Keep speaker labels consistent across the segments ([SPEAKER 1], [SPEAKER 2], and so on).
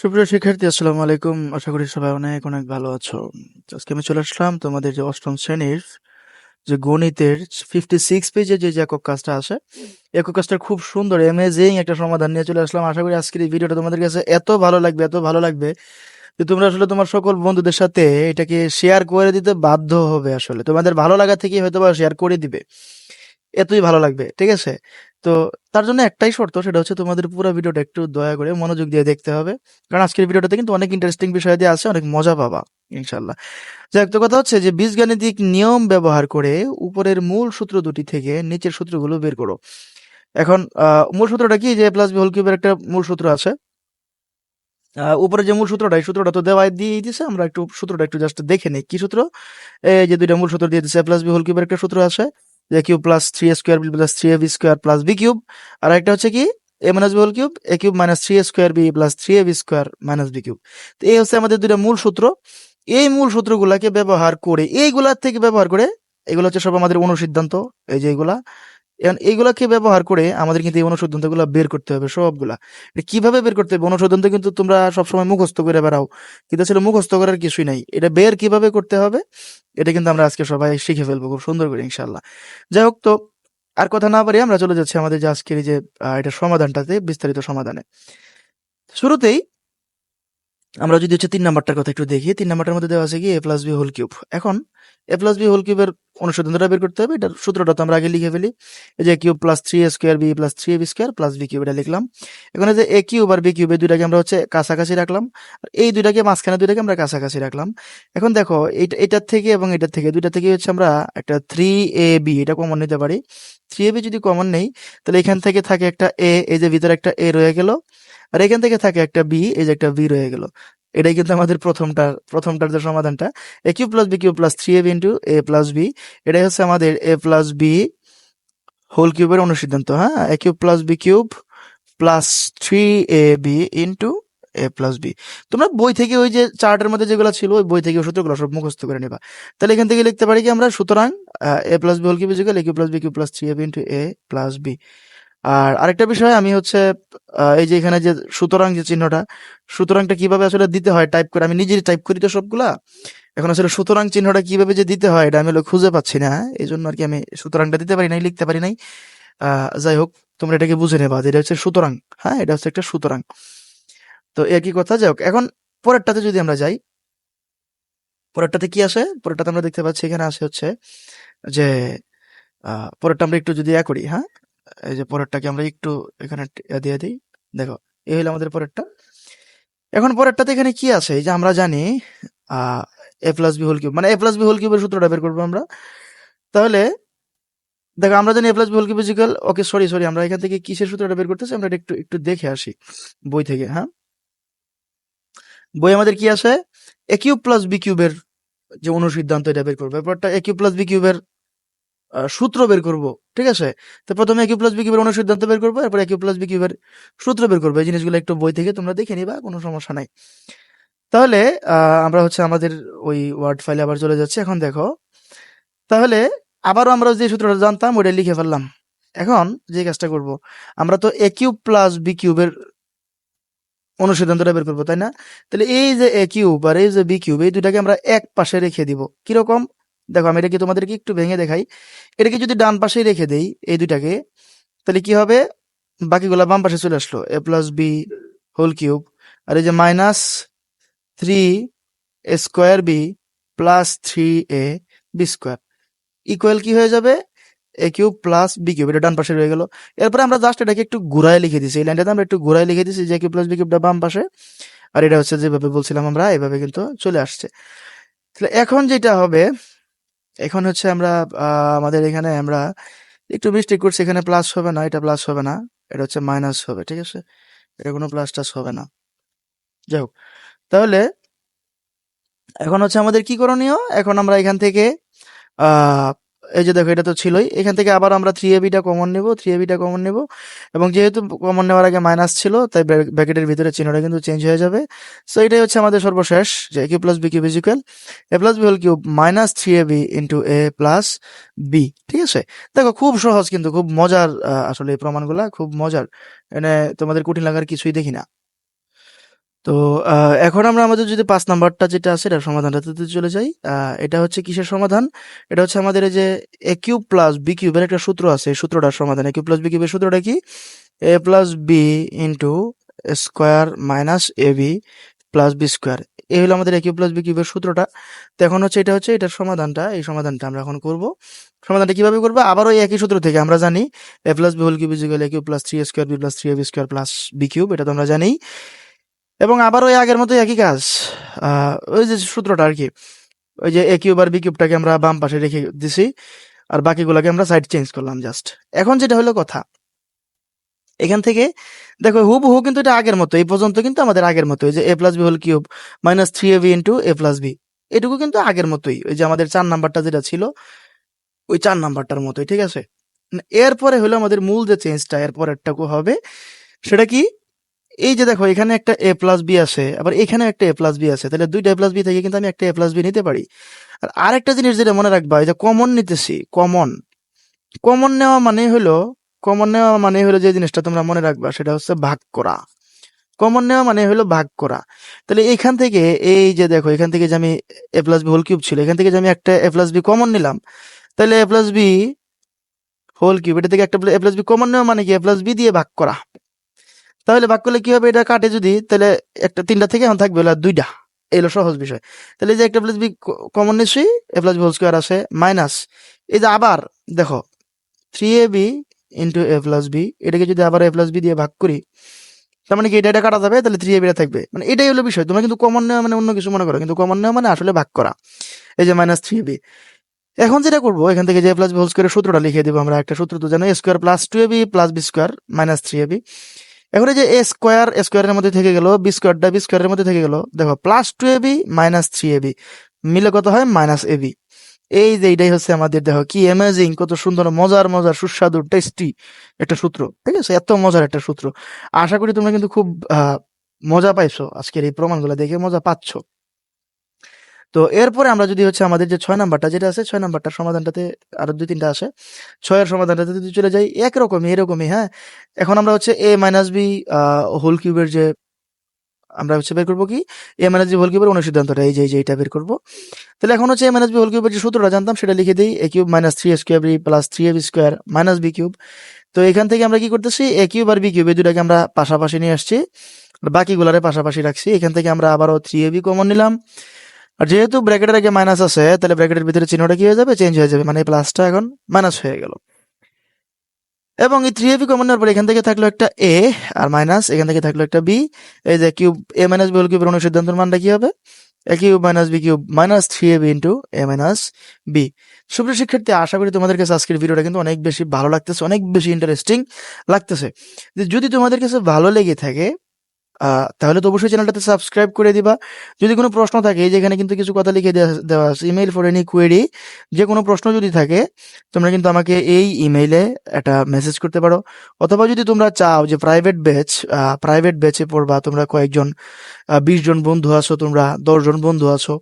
[SPEAKER 1] সুপ্রিয় শিক্ষার্থী, আসসালামু আলাইকুম। আশা করি সবাই অনেক অনেক ভালো আছো। আজকে আমি চলে আসলাম তোমাদের যে অষ্টম শ্রেণির যে গণিতের ফিফটি সিক্স পেজে যে একক কাজটা আছে, একক কাজটা খুব সুন্দর অ্যামেজিং একটা সমাধান নিয়ে চলে আসলাম। আশা করি আজকের এই ভিডিওটা তোমাদের কাছে এত ভালো লাগবে, এত ভালো লাগবে যে তোমরা আসলে তোমার সকল বন্ধুদের সাথে এটাকে শেয়ার করে দিতে বাধ্য হবে আসলে। তোমাদের ভালো লাগা থেকেই হয়তো বা শেয়ার করে দিবে। এতই ভালো লাগবে, ঠিক আছে? তো তার জন্য একটাই শর্ত, সেটা হচ্ছে তোমাদের পুরো ভিডিওটা একটু দয়া করে মনোযোগ দিয়ে দেখতে হবে। কারণ আজকের ভিডিওটাতে কিন্তু অনেক ইন্টারেস্টিং বিষয় দিয়ে আছে, অনেক মজা পাবা ইনশাল্লাহ যাই তো কথা হচ্ছে যে বীজগাণিতিক নিয়ম ব্যবহার করে উপরের মূল সূত্র দুটি থেকে নিচের সূত্রগুলো বের করো। এখন মূল সূত্রটা কি? যে প্লাস বি হোল কিউবের একটা মূল সূত্র আছে। উপরে যে মূল সূত্রটা, এই সূত্রটা তো দেওয়াই দিয়ে দিছে, আমরা একটু সূত্রটা একটু জাস্ট দেখে নিই। কি সূত্র? এই যে দুইটা মূল সূত্র দিয়ে দিছে প্লাস বি হোল কিউবের একটা সূত্র আছে। যে cube plus three square B plus three A B square plus B cube আর একটা হচ্ছে কি? A minus B whole cube A cube minus three square B plus three A B square minus B cube তো এই হচ্ছে আমাদের দুইটা মূল সূত্র। এই মূল সূত্রগুলাকে ব্যবহার করে, এইগুলার থেকে ব্যবহার করে, এগুলো হচ্ছে সব আমাদের অনুসিদ্ধান্ত। এই যে এগুলা এখন এইগুলাকে ব্যবহার করে আমাদের কিন্তু এই অনুসিদ্ধান্তগুলো বের করতে হবে সবগুলা। এটা কীভাবে বের করতে হবে? অনুসিদ্ধান্ত কিন্তু তোমরা সবসময় মুখস্থ করে বেড়াও। কিন্তু আসলে মুখস্থ করার কিছুই নাই। এটা বের কীভাবে করতে হবে? এটা কিন্তু আমরা আজকে সবাই শিখে ফেলব খুব সুন্দর করে ইনশাল্লাহ যাই হোক তো, আর কথা না পারি আমরা চলে যাচ্ছি আমাদের যে আজকের যে এটার সমাধানটাতে, বিস্তারিত সমাধানে। শুরুতেই আমরা যদি হচ্ছে তিন নাম্বারটার কথা একটু দেখি, তিন নাম্বারটার মধ্যে দেওয়া আছে কি A plus B whole cube এখন এ প্লাস বি হোল কিউবের অনুসন্ধানটা বের করতে হবে। এটার সূত্রটা তো আমরা আগে লিখে ফেলি। এই যে cube plus three A square B plus three A B square plus B cube এটা লিখলাম। এখানে যে এ কিউব আর বি কিউব এই দুইটাকে আমরা হচ্ছে কাছাকাছি রাখলাম। আর এই দুইটাকে মাঝখানে দুইটাকে আমরা কাছাকাছি রাখলাম। এখন দেখো, এইটা, এটার থেকে এবং এটার থেকে, দুইটা থেকে হচ্ছে আমরা একটা থ্রি এ বি এটা কমন নিতে পারি। থ্রি এ বি যদি কমন নেই, তাহলে এখান থেকে থাকে একটা এ এই যে ভিতরে একটা এ রয়ে গেল। আর এখান থেকে থাকে একটা বি এই যে একটা বি রয়ে গেল। এটাই কিন্তু আমাদের প্রথমটা, প্রথমটার যে সমাধানটা। A cube plus B cube plus three A into A plus B এটাই হচ্ছে আমাদের এ প্লাস বি হোল কিউবের অনুসিদ্ধান্ত হ্যাঁ? A cube plus B cube plus three A B into A plus B তোমরা বই থেকে ওই যে চার্টের মধ্যে যেগুলো ছিল, ওই বই থেকে সূত্রগুলো সব মুখস্থ করে নেবা। তাহলে এখান থেকে লিখতে পারি কি আমরা? সুতরাং A plus B whole cube equal A cube plus B cube plus three A B into A plus B আর আরেকটা বিষয়, আমি হচ্ছে এই যে এখানে যে সুতরাং যে চিহ্নটা, সুতরাংটা কীভাবে আসলে দিতে হয় টাইপ করে, আমি নিজেই টাইপ করি তো সবগুলা? এখন আসলে সুতরাং চিহ্নটা কীভাবে যে দিতে হয় এটা আমি খুঁজে পাচ্ছি না এই জন্য আর কি আমি সুতরাংটা দিতে পারি নাই, লিখতে পারি নাই। যাই হোক, তোমরা এটাকে বুঝে নেবা এটা হচ্ছে সুতরাং হ্যাঁ? এটা হচ্ছে একটা সুতরাং। তো একই কথা? যাই হোক, এখন পরেরটাতে যদি আমরা যাই, পরেরটাতে কি আসে? পরেরটাতে আমরা দেখতে পাচ্ছি এখানে আসে হচ্ছে যে পরেরটা আমরা একটু যদি ইয়া করি হ্যাঁ? এই যে পরেরটাকে আমরা একটু এখানে দিয়ে দিই। দেখো, এই হলো আমাদের পরেরটা। এখন পরেরটাতে এখানে কি আছে? এই যে আমরা জানি A plus B whole cube মানে এ প্লাস বি হোল কিউবের সূত্রটা বের করব আমরা। তাহলে, দেখো, আমরা জানি A plus B whole cube equal okay sorry sorry আমরা এখান থেকে কিসের সূত্রটা বের করতেছি? আমরা একটু একটু দেখে আসি, বই থেকে হ্যাঁ? বই আমাদের কি আছে? এ কিউব প্লাস বি কিউবের যে অনুসিদ্ধান্ত এটা বের করব। এরপরটা এ কিউব প্লাস বি কিউবের সূত্র বের করব, ঠিক আছে? তো প্রথমে একিউ প্লাস বি কিউবের অনুসিদ্ধান্ত বের করব, এরপর একিউ প্লাস বি কিউবের সূত্র বের করব। এই জিনিসগুলো একটু বই থেকে তোমরা দেখে নিবা, কোনো সমস্যা নাই। তাহলে আমরা হচ্ছে আমাদের ওই ওয়ার্ড ফাইলে আবার চলে যাচ্ছি। এখন দেখো, তাহলে আবারও আমরা যে সূত্রটা জানতাম ওটা লিখে ফেললাম। এখন যে কাজটা করব, আমরা তো এ কিউব প্লাস বি কিউবের অনুসিদ্ধান্তটা বের করব, তাই না? তাহলে এই যে এ কিউব আর এই যে বি কিউব এই দুটাকে আমরা এক পাশে রেখে দিব। কীরকম? দেখো, আমি এটাকে তোমাদেরকে একটু ভেঙে দেখাই। এটাকে যদি ডান পাশেই রেখে দেই এই দুইটাকে, তাহলে কি হবে? বাকিগুলা বাম পাশে চলে আসলো। A plus B whole cube আর এই যে minus three A square B plus three A B square equal কি হয়ে যাবে? A cube plus B cube এটা ডান পাশে রয়ে গেল। এরপরে আমরা জাস্ট এটাকে একটু ঘুরায় লিখে দিছি। এই লাইনটাতে আমরা একটু ঘুরায় লিখে দিছি যে কিউব প্লাস বি কিউবটা বাম পাশে। আর এটা হচ্ছে যেভাবে বলছিলাম আমরা, এভাবে কিন্তু চলে আসছে। তাহলে এখন যেটা হবে এখন হচ্ছে আমরা আমাদের এখানে আমরা একটু মিস্টেক করছি এখানে প্লাস হবে না, এটা প্লাস হবে না, এটা হচ্ছে মাইনাস হবে, ঠিক আছে? এটা কোনো প্লাস টাস হবে না। যাই হোক, তাহলে এখন হচ্ছে আমাদের কি করণীয়? এখন আমরা এখান থেকে এই যে দেখো, এটা তো ছিলই। এখান থেকে আবার আমরা থ্রি এবিটা কমন নেব থ্রি এবিটা কমন নেব। এবং যেহেতু কমন নেওয়ার আগে মাইনাস ছিল, তাই ব্র্যাকেটের ভিতরে চিহ্নটা কিন্তু চেঞ্জ হয়ে যাবে। সো এটাই হচ্ছে আমাদের সর্বশেষ, যে cube plus B cube equal A plus B whole cube minus three A B into A plus B ঠিক আছে? দেখো, খুব সহজ কিন্তু, খুব মজার আসলে এই প্রমাণগুলা, খুব মজার। এনে তোমাদের কঠিন লাগার কিছুই দেখি না। তো এখন আমরা আমাদের যদি পাঁচ নাম্বারটা যেটা আছে এটা সমাধানটাতে চলে যাই। এটা হচ্ছে কিসের সমাধান? এটা হচ্ছে আমাদের এই যে এ কিউব প্লাস বি কিউবের একটা সূত্র আছে সূত্রটার সমাধান। এ কিউব প্লাস বি কিউবের সূত্রটা কি? A plus B into square minus A B plus B square এই হলো আমাদের এ কিউব প্লাস বি কিউবের সূত্রটা। তো এখন হচ্ছে এটা হচ্ছে এটার সমাধানটা, এই সমাধানটা আমরা এখন করব। সমাধানটা কীভাবে করব? আবারও একই সূত্র থেকে আমরা জানি A plus B whole cube equal A cube plus three square B plus three A B square plus B cube এটা তো আমরা জানি এবং আবার ওই আগের মতো একই কাজ। ওই যে সূত্রটা আর কি, ওই যে এ কিউব বি কিউবটাকে আমরা বাম পাশে রেখে দিছি, আর বাকিগুলোকে আমরা সাইড চেঞ্জ করলাম জাস্ট এখন যেটা হলো কথা, এখান থেকে দেখো হুব হু কিন্তু এটা আগের মতো, এই পর্যন্ত কিন্তু আমাদের আগের মতো, এই যে A plus B whole cube minus three A B into A plus B এটুকু কিন্তু আগের মতোই, ওই যে আমাদের চার নাম্বারটা যেটা ছিল, ওই চার নাম্বারটার মতোই, ঠিক আছে? এরপরে হলো আমাদের মূল যে চেঞ্জটা এরপরেরটাকু হবে, সেটা কি? এই যে দেখো, এখানে একটা এ প্লাস বি আছে, আবার এখানে একটা এ প্লাস বি আছে। তাহলে দুইটা এ প্লাস বি থেকে কিন্তু আমি একটা এ প্লাস বি নিতে পারি। আর আরেকটা জিনিস যেটা মনে রাখবা যে কমন নিতেছি কমন কমন নেওয়া মানে হলো কমন নেওয়া মানে হলো যে জিনিসটা তোমরা মনে রাখবা, সেটা হচ্ছে ভাগ করা। কমন নেওয়া মানে হলো ভাগ করা। তাহলে এখান থেকে, এই যে দেখো, এখান থেকে যে আমি A plus B whole cube ছিল, এখান থেকে যে আমি একটা এ প্লাস বি কমন নিলাম, তাহলে A plus B whole cube এটা থেকে একটা এ প্লাস বি কমন নেওয়া মানে কি? এ প্লাস বি দিয়ে ভাগ করা। তাহলে ভাগ করলে কি হবে? এটা কাটে যদি, তাহলে একটা তিনটা থেকে এখন থাকবে দুইটা। এই হলো সহজ বিষয়। তাহলে এই যে একটা প্লাস বি কমন নিশ্চয়ই A plus B whole square আছে মাইনাস এই যে আবার, দেখো three A B into A plus B এটাকে যদি আবার এ প্লাস বি দিয়ে ভাগ করি, তার মানে কি এটা এটা কাটা যাবে? তাহলে থ্রি এ বিটা থাকবে। মানে এটাই হলো বিষয়। তোমরা কিন্তু কমন নেওয়া মানে অন্য কিছু মনে করো, কিন্তু কমন নেওয়া মানে আসলে ভাগ করা। এই যে মাইনাস থ্রি এ বি এখন যেটা করব, এখান থেকে যে প্লাস বি হোল স্কোয়ারের সূত্রটা লিখে দেবো আমরা। একটা সূত্র তো জানো square plus two A B plus B square minus three A B এখন যে এ স্কোয়ার স্কোয়ারের মধ্যে থেকে গেল বি স্কোয়ারটা বি স্কোয়ারের মধ্যে থেকে গেল, দেখো plus two A B minus three A B মিলে কত হয়? মাইনাস এ বি এই যে এইটাই হচ্ছে আমাদের, দেখো, কি অ্যামেজিং কত সুন্দর, মজার মজার, সুস্বাদু টেস্টি একটা সূত্র, ঠিক আছে? এত মজার একটা সূত্র। আশা করি তোমরা কিন্তু খুব মজা পাইছো। আজকের এই প্রমাণগুলো দেখে মজা পাচ্ছ। তো এরপরে আমরা যদি হচ্ছে আমাদের যে ছয় নাম্বারটা যেটা আছে, ছয় নাম্বারটার সমাধানটাতে আরও দুই তিনটা আছে ছয়ের সমাধানটাতে যদি চলে যাই, একরকমই, এরকমই হ্যাঁ? এখন আমরা হচ্ছে এ মাইনাস বি হোল কিউবের যে, আমরা হচ্ছে বের করব কি? এ মাইনাস বি হোল কিউবের অনুসিদ্ধান্তটা, এই যে এই যে, এইটা বের করব। তাহলে এখন হচ্ছে এ মাইনাস বি হোল কিউবের যে সূত্রটা জানতাম, সেটা লিখে দিই A cube minus three square B plus three A B square minus B cube তো এখান থেকে আমরা কি করতেছি? এ কিউব আর বি কিউব এই দুটাকে আমরা পাশাপাশি নিয়ে আসছি। বাকিগুলারে পাশাপাশি রাখছি। এখান থেকে আমরা আবারও থ্রি এ বি কমন নিলাম। আর যেহেতু ব্র্যাকেটের আগে মাইনাস আছে, তাহলে ব্র্যাকেটের ভিতরে চিহ্নটা কি হয়ে যাবে? চেঞ্জ হয়ে যাবে। মানে প্লাসটা এখন মাইনাস হয়ে গেল। এবং এই থ্রি এবি কমন নেওয়ার পর এখান থেকে থাকল একটা এ আর মাইনাস এখান থেকে থাকল একটা বি এই যে কিউব এ মাইনাস বি হল কিউবের অনুসিদ্ধান্তর মানটা কি হবে? A cube minus B cube minus three A B into A minus B সুপ্রিয় শিক্ষার্থী, আশা করি তোমাদের কাছে আজকের ভিডিওটা কিন্তু অনেক বেশি ভালো লাগতেছে, অনেক বেশি ইন্টারেস্টিং লাগতেছে। যে যদি তোমাদের কাছে ভালো লেগে থাকে তাহলে তো অবশ্যই চ্যানেলটাতে সাবস্ক্রাইব করে দিবা। যদি কোনো প্রশ্ন থাকে যেখানে কিন্তু কিছু কথা লিখে দেওয়া আছে ইমেল ফর এনি কোয়েরি যে কোনো প্রশ্ন যদি থাকে, তোমরা কিন্তু আমাকে এই ইমেইলে একটা মেসেজ করতে পারো। অথবা যদি তোমরা চাও যে প্রাইভেট ব্যাচ প্রাইভেট ব্যাচে পড়বা, তোমরা কয়েকজন বিশ জন বন্ধু আছো, তোমরা দশজন বন্ধু আছো,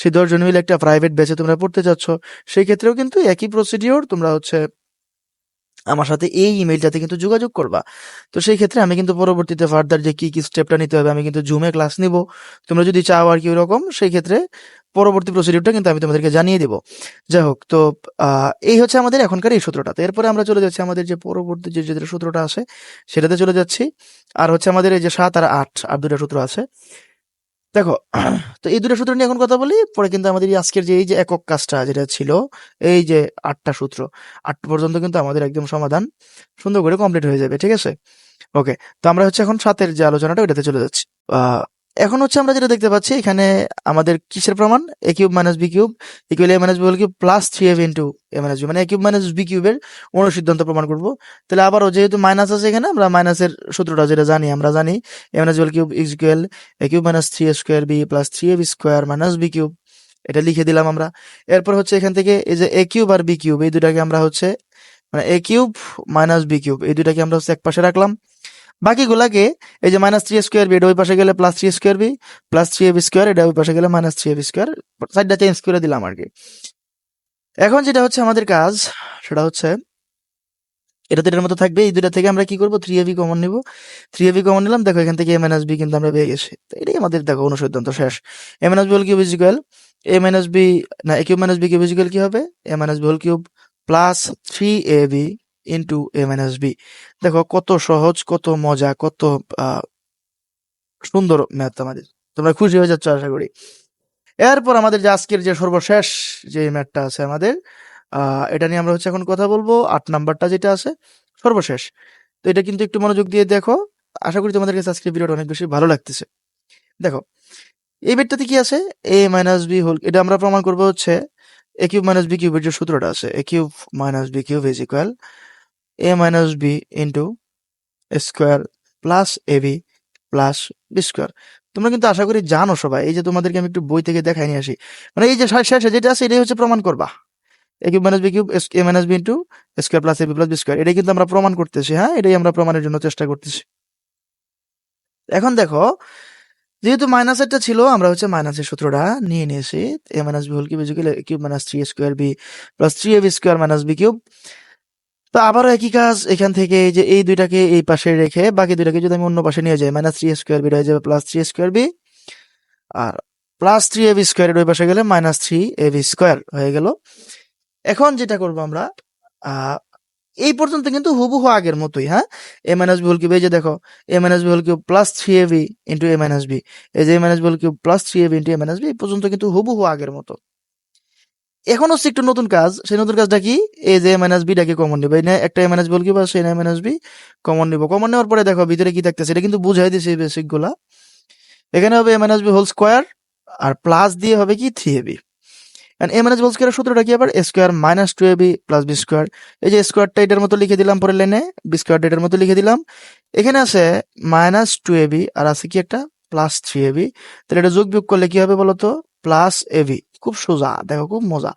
[SPEAKER 1] সেই দশজন মিলে একটা প্রাইভেট ব্যাচে তোমরা পড়তে চাচ্ছ, সেই ক্ষেত্রেও কিন্তু একই প্রসিডিওর তোমরা হচ্ছে আমার সাথে এই ইমেইলটাতে কিন্তু যোগাযোগ করবা। তো সেই ক্ষেত্রে আমি কিন্তু পরবর্তীতে ফার্দার যে কি কি স্টেপটা নিতে হবে, আমি কিন্তু জুমে ক্লাস নিব। তোমরা যদি চাও আর কি ওরকম, সেই ক্ষেত্রে পরবর্তী প্রসিডিউরটা কিন্তু আমি তোমাদেরকে জানিয়ে দেবো। যাই হোক, তো এই হচ্ছে আমাদের এখনকার এই সূত্রটা। তো এরপরে আমরা চলে যাচ্ছি আমাদের যে পরবর্তী যে, যেটা সূত্রটা আছে, সেটাতে চলে যাচ্ছি। আর হচ্ছে আমাদের এই যে সাত আর আট, আর দুটা সূত্র আছে। দেখো, তো এই দুটো সূত্র নিয়ে এখন কথা বলি, পরে কিন্তু আমাদের আজকের যে এই যে একক কাজটা যেটা ছিল, এই যে আটটা সূত্র আটটা পর্যন্ত কিন্তু আমাদের একদম সমাধান সুন্দর করে কমপ্লিট হয়ে যাবে, ঠিক আছে? ওকে তো আমরা হচ্ছে এখন সাতের যে আলোচনাটা, ওইটাতে চলে যাচ্ছি। এখন হচ্ছে আমরা যেটা দেখতে পাচ্ছি, এখানে আমাদের কিসের প্রমাণ? A cube minus B cube equal A minus B cube plus three F into A minus B মানে এ কিউব মাইনাস বি কিউবের অনুসিদ্ধান্ত প্রমাণ করব। তাহলে আবারও যেহেতু মাইনাস আছে এখানে, আমরা মাইনাসের সূত্রটা যেটা জানি, আমরা জানি A minus B cube is equal A cube minus three square B plus three A B square minus B cube এটা লিখে দিলাম আমরা। এরপর হচ্ছে এখান থেকে এই যে এ কিউব আর বি কিউব এই দুটাকে আমরা হচ্ছে মানে A cube minus B cube এই দুটাকে আমরা হচ্ছে এক পাশে রাখলাম। বাকিগুলাকে এই যে মাইনাস থ্রি স্কোয়ার বি এটা ওই পাশে গেলে plus three square B plus three B square এটা ওই পাশে গেলে মাইনাস থ্রি বি স্কোয়ার সাইডটা চেঞ্জ করে দিলাম আর কি এখন যেটা হচ্ছে আমাদের কাজ, সেটা হচ্ছে এটা তো এটার মতো থাকবে, এই দুটা থেকে আমরা কি করব? থ্রি এবি কমন নিব। থ্রি এবি কমন নিলাম, দেখো এখান থেকে এ মাইনাস বি কিন্তু আমরা পেয়ে গেছি। তো এটাই আমাদের, দেখো অনুসিদ্ধান্ত শেষ। A minus B whole cube equal A minus B না A cube minus B cube equal কি হবে? A minus B whole cube plus three A B into A minus B দেখো, কত সহজ, কত মজা, কত সুন্দর ম্যাথ আমাদের। তোমরা খুশি হয়ে যাচ্ছ, আশা করি। এরপর আমাদের যে আজকের যে সর্বশেষ যে ম্যাথটা আছে আমাদের এটা নিয়ে আমরা হচ্ছে এখন কথা বলব। আট নাম্বারটা যেটা আছে, সর্বশেষ। তো এটা কিন্তু একটু মনোযোগ দিয়ে দেখো। আশা করি তোমাদের কাছে আজকের ভিডিওটা অনেক বেশি ভালো লাগতেছে। দেখো, এই বেটটাতে কি আছে? এ মাইনাস বি হোল এটা আমরা প্রমাণ করব হচ্ছে এ কিউব মাইনাস বি কিউবের যে সূত্রটা আছে A cube minus B cube is equal A minus B into square plus A B plus B square তোমরা কিন্তু আশা করি জানো সবাই, এই যে তোমাদেরকে আমি একটু বই থেকে দেখাই নিয়ে আসি। মানে এই যে শেষ- যেটা আছে এটাই হচ্ছে প্রমাণ করবা। A cube minus B cube A minus B into square plus A B plus B square এটাই কিন্তু আমরা প্রমাণ করতেছি হ্যাঁ? এটাই আমরা প্রমাণের জন্য চেষ্টা করতেছি। এখন দেখো, যেহেতু মাইনাসেরটা ছিল, আমরা হচ্ছে মাইনাসের সূত্রটা নিয়ে নিয়েছি। A minus B whole cube cube minus three square B plus three A B square minus B cube. তো আবারও একই কাজ, এখান থেকে এই যে এই দুইটাকে এই পাশে রেখে বাকি দুইটাকে যদি আমি অন্য পাশে নিয়ে যাই মাইনাস থ্রি স্কোয়ার বি হয়ে যাবে প্লাস থ্রি স্কোয়ার বি আর প্লাস থ্রি এ বি স্কোয়ারের ওই পাশে গেলে minus three A B square হয়ে গেল। এখন যেটা করব আমরা এই পর্যন্ত কিন্তু হুবু হুবহু আগের মতোই হ্যাঁ? A minus B whole cube এই যে দেখো A minus B whole cube plus three A B into A minus B এই যে A minus B whole cube plus three A B into A minus B এই পর্যন্ত কিন্তু হুবু হুবহু আগের মতো। এখন হচ্ছে একটু নতুন কাজ। সেই নতুন কাজটা কি? এই যে এ মাইনাস বিটাকে কমন নিব। একটা A minus B whole cube আছে এ মাইনাস বি কমন নিব। কমন নেওয়ার পরে দেখো ভিতরে কি থাকতেছে, এটা কিন্তু বুঝাই দিয়েছে এই বেসিকগুলা। এখানে হবে A minus B whole square R plus দিয়ে হবে কি? Three A B A minus whole স্কোয়ারের সূত্রটা কি আবার? Square minus two A B plus B square এই যে স্কোয়ারটা এটার মতো লিখে দিলাম পরের লাইনে বি স্কোয়ারটা এটার মতো লিখে দিলাম। এখানে আছে মাইনাস টু এ বি আর আছে কি একটা? প্লাস থ্রি এ বি তাহলে এটা যোগ বিয়োগ করলে কি হবে বলতো? প্লাস এ বি খুব সোজা, দেখো খুব মজা।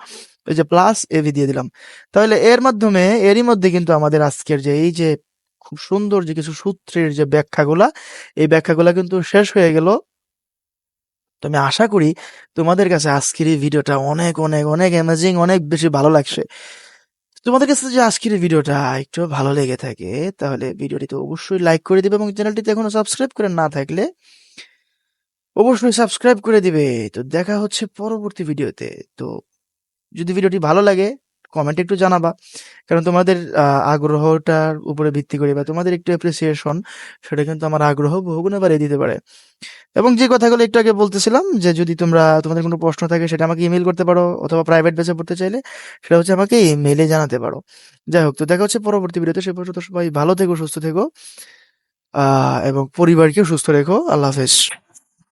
[SPEAKER 1] এই যে প্লাস এ বি দিয়ে দিলাম। তাহলে এর মাধ্যমে, এরই মধ্যে কিন্তু আমাদের আজকের যে এই যে খুব সুন্দর যে কিছু সূত্রের যে ব্যাখ্যাগুলা, এই ব্যাখ্যাগুলা কিন্তু শেষ হয়ে গেল। তো আমি আশা করি তোমাদের কাছে আজকের এই ভিডিওটা অনেক অনেক অনেক অ্যামেজিং অনেক বেশি ভালো লাগছে। তোমাদের কাছে যে আজকের ভিডিওটা একটু ভালো লেগে থাকে, তাহলে ভিডিওটিতে অবশ্যই লাইক করে দিবে এবং চ্যানেলটিতে এখনও সাবস্ক্রাইব করে না থাকলে অবশ্যই সাবস্ক্রাইব করে দিবে। তো দেখা হচ্ছে পরবর্তী ভিডিওতে। তো যদি ভিডিওটি ভালো লাগে কমেন্টে একটু জানাবা। কারণ তোমাদের আগ্রহটার উপরে ভিত্তি করে বা তোমাদের একটু অ্যাপ্রিসিয়েশন সেটা কিন্তু আমার আগ্রহ বহুগুণে বাড়িয়ে দিতে পারে। এবং যে কথাগুলো একটু আগে বলতেছিলাম, যে যদি তোমরা, তোমাদের কোনো প্রশ্ন থাকে, সেটা আমাকে ইমেল করতে পারো অথবা প্রাইভেট বেসে পড়তে চাইলে, সেটা হচ্ছে আমাকে ইমেলে জানাতে পারো। যাই হোক, তো দেখা হচ্ছে পরবর্তী ভিডিওতে। সে পর্যন্ত সবাই ভালো থেকো, সুস্থ থেকো এবং পরিবারকেও সুস্থ রেখো। আল্লাহ হাফেজ।